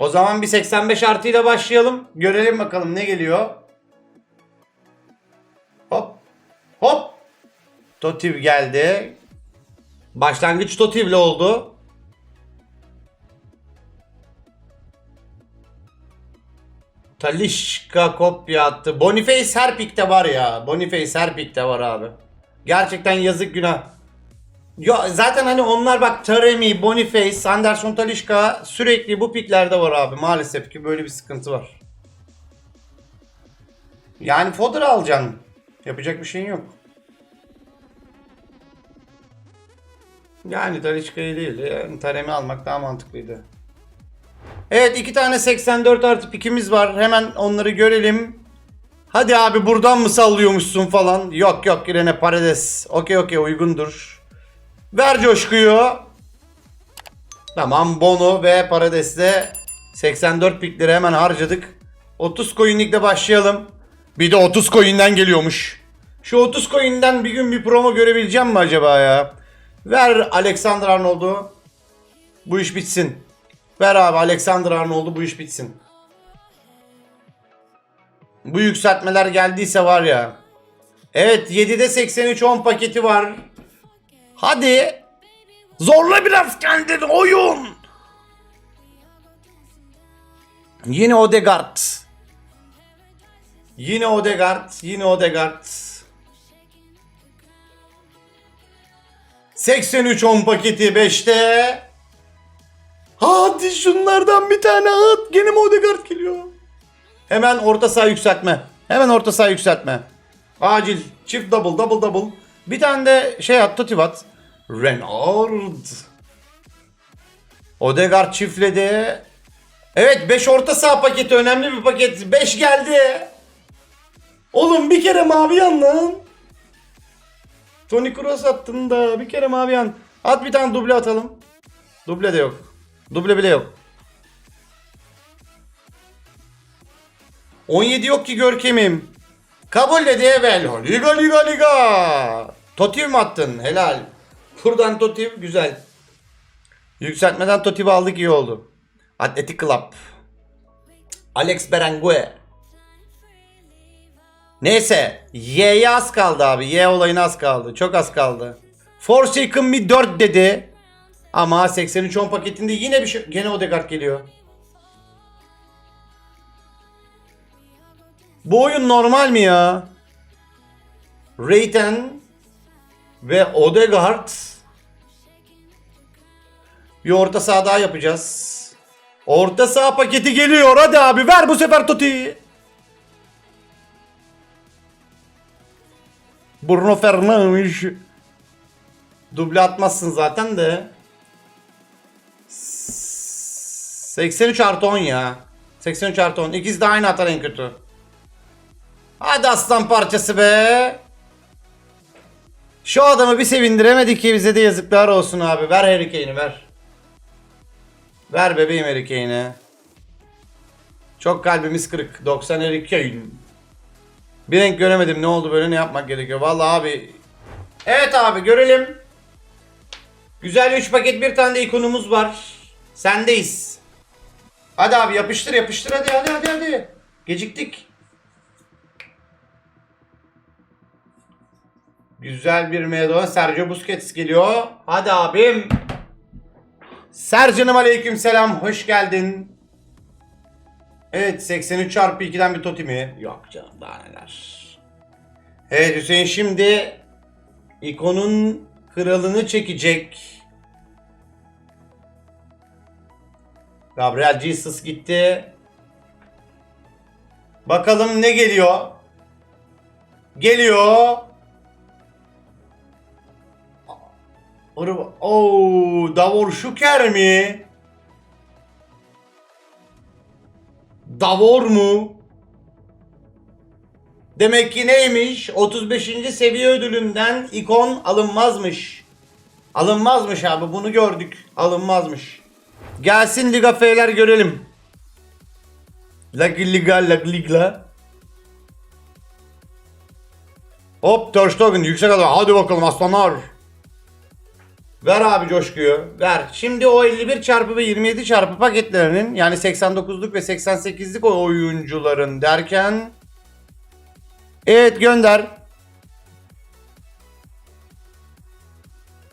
O zaman bir 85 artıyla başlayalım. Görelim bakalım ne geliyor. Hop. Hop. Totiv geldi. Başlangıç Totiv'le oldu. Talişka kopya attı. Boniface her pikte var ya. Boniface her pikte var abi. Gerçekten yazık günah. Ya zaten hani onlar bak Taremi, Boniface, Anderson Talişka sürekli bu piklerde var abi. Maalesef ki böyle bir sıkıntı var. Yani fodder alacaksın. Yapacak bir şeyin yok. Yani Talişka'yı değil. Yani Taremi almak daha mantıklıydı. Evet iki tane 84 artı pikimiz var. Hemen onları görelim. Hadi abi buradan mı sallıyormuşsun falan. Yok yok Irene Paredes. Okey okey uygundur. Ver coşkuyu. Tamam Bono ve Paredes'te 84 pikleri hemen harcadık. 30 coin'likle başlayalım. Bir de 30 coin'den geliyormuş. Şu 30 coin'den bir gün bir promo görebileceğim mi acaba ya? Ver Alexander Arnold'u. Bu iş bitsin. Ver abi Alexander Arnold'u bu iş bitsin. Bu yükseltmeler geldiyse var ya. Evet 7'de 83 10 paketi var. Hadi. Zorla biraz kendini oyun. Yine Odegaard. Yine Odegaard. Yine Odegaard. 83 10 paketi 5'te. Hadi şunlardan bir tane at. Gene Odegaard geliyor? Hemen orta saha yükseltme. Hemen orta saha yükseltme. Acil. Çift double double double. Bir tane de şey at Totti at. Renard. Odegaard çiftledi. Evet 5 orta saha paketi önemli bir paket. 5 geldi. Oğlum bir kere mavi yan lan. Toni Kroos attın da bir kere mavi yan. At bir tane duble atalım. Duble de yok. Duble bile yok. 17 yok ki görkemim. Kabul dedi evvel. Liga liga liga. Totiv mi attın? Helal. Buradan Totiv güzel. Yükseltmeden Totiv'i aldık iyi oldu. Atletik Club. Alex Berengue. Neyse. Y'ye az kaldı abi. Y olayına az kaldı. Çok az kaldı. Forsaken mi 4 dedi. Ama 83 10 paketinde yine bir şey. Gene Odegaard geliyor. Bu oyun normal mi ya? Rayten ve Odegaard bir orta saha daha yapacağız. Orta saha paketi geliyor. Hadi abi ver bu sefer Totti. Bruno Fernandes. Duble atmazsın zaten de. 83 artı 10 ya. 83 artı 10. İkisi de aynı atar en kötü. Hadi aslan parçası be. Şu adamı bir sevindiremedik ki bize de yazıklar olsun abi. Ver Harry ver. Ver bebeğim Harry Kane'i. Çok kalbimiz kırık. 90 Harry Kane. Bir renk göremedim. Ne oldu böyle ne yapmak gerekiyor? Vallahi abi. Evet abi görelim. Güzel 3 paket bir tane de ikonumuz var. Sendeyiz. Hadi abi yapıştır yapıştır hadi hadi hadi hadi. Geciktik. Güzel bir Maradona Sergio Busquets geliyor. Hadi abim. Sercan'ım aleyküm selam. Hoş geldin. Evet 83 çarpı 2'den bir toti mi? Yok canım daha neler. Evet Hüseyin şimdi ikonun kralını çekecek. Gabriel Jesus gitti. Bakalım ne geliyor? Geliyor. Oo, Davor Şuker mi? Davor mu? Demek ki neymiş? 35. seviye ödülünden ikon alınmazmış. Alınmazmış abi bunu gördük. Alınmazmış. Gelsin Liga F'ler görelim. Lag Liga Lag Liga. Hop Ter Stegen yüksek adam. Hadi bakalım aslanlar. Ver abi coşkuyu. Ver. Şimdi o 51 çarpı ve 27 çarpı paketlerinin yani 89'luk ve 88'lik o oyuncuların derken Evet gönder.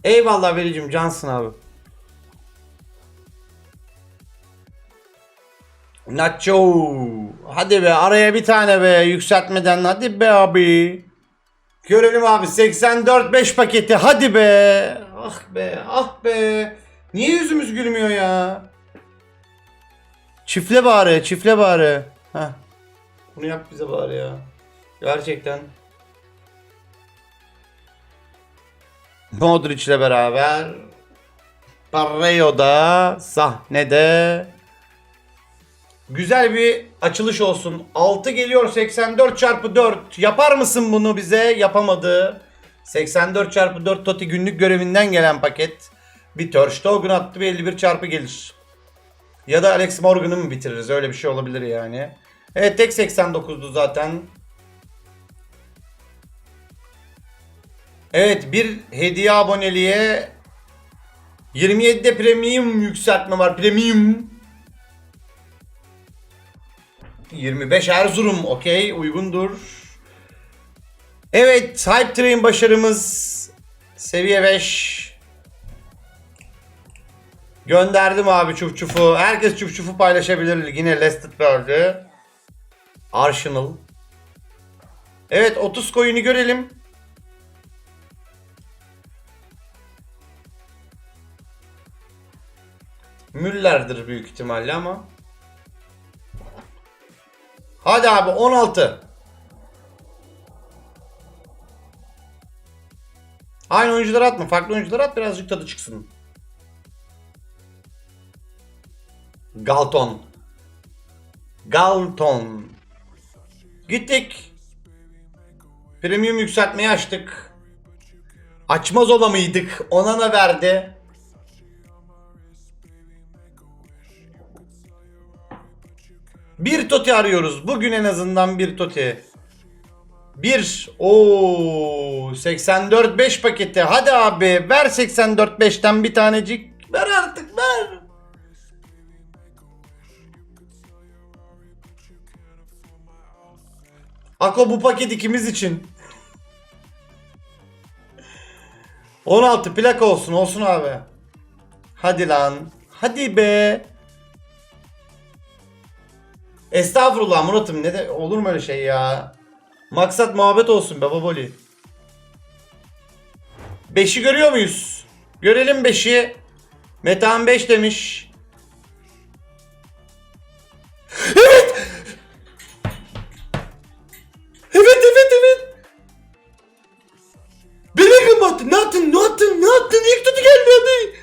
Eyvallah Velicim cansın abi. Nacho. Hadi be araya bir tane be yükseltmeden hadi be abi. Görelim abi 84 5 paketi hadi be. Ah be ah be. Niye yüzümüz gülmüyor ya? Çifle bari çifle bari. Heh. Bunu yap bize bari ya. Gerçekten. Modric ile beraber Parreyo da sahnede Güzel bir açılış olsun. 6 geliyor 84 çarpı 4. Yapar mısın bunu bize? Yapamadı. 84 çarpı 4 Totti günlük görevinden gelen paket. Bir Törstogen attı bir 51 çarpı gelir. Ya da Alex Morgan'ı mı bitiririz? Öyle bir şey olabilir yani. Evet tek 89'du zaten. Evet bir hediye aboneliğe 27'de premium yükseltme var. Premium. 25 Erzurum okey uygundur. Evet Hype Train başarımız seviye 5. Gönderdim abi çuf çufu. Herkes çuf çufu paylaşabilir. Yine Lested World'ü. Arsenal. Evet 30 coin'i görelim. Müller'dir büyük ihtimalle ama. Hadi abi 16. Aynı oyuncuları atma. Farklı oyuncuları at birazcık tadı çıksın. Galton. Galton. Gittik. Premium yükseltmeyi açtık. Açmaz ola mıydık? Onana verdi. Bir toti arıyoruz. Bugün en azından bir toti. Bir. Oo 84 5 paketi. Hadi abi ver 84 5'ten bir tanecik. Ver artık ver. Ako bu paket ikimiz için. 16 plaka olsun olsun abi. Hadi lan. Hadi be. Estağfurullah Murat'ım ne de olur mu öyle şey ya? Maksat muhabbet olsun be baboli. 5'i görüyor muyuz? Görelim 5'i. Metan 5 demiş. Evet. Evet evet evet. Bellingham attı. Ne attın? Ne attın? Ne attın? İlk tutu geldi hadi.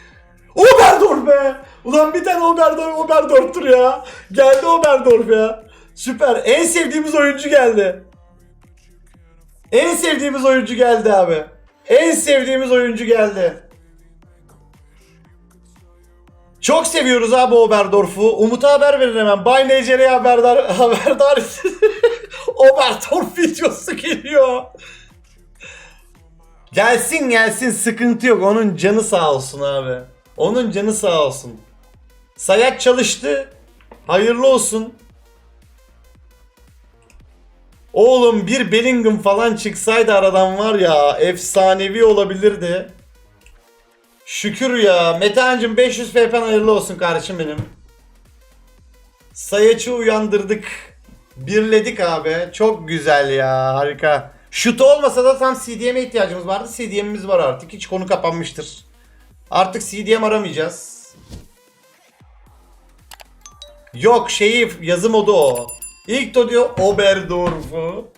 Oberdorf be. Ulan bir tane Oberdorf Oberdorf'tur ya. Geldi Oberdorf ya. Süper. En sevdiğimiz oyuncu geldi. En sevdiğimiz oyuncu geldi abi. En sevdiğimiz oyuncu geldi. Çok seviyoruz abi Oberdorf'u. Umut'a haber verin hemen. Bay NCR'ye haberdar, haberdar. Oberdorf videosu geliyor. Gelsin gelsin sıkıntı yok. Onun canı sağ olsun abi. Onun canı sağ olsun. Sayaç çalıştı. Hayırlı olsun. Oğlum bir Bellingham falan çıksaydı aradan var ya efsanevi olabilirdi. Şükür ya. Metehan'cım 500 FP'n hayırlı olsun kardeşim benim. Sayaç'ı uyandırdık. Birledik abi. Çok güzel ya. Harika. Şut olmasa da tam CDM'e ihtiyacımız vardı. CDM'imiz var artık. Hiç konu kapanmıştır. Artık CDM aramayacağız. Yok şeyi yazı modu o. İlk to diyor Oberdorf'u.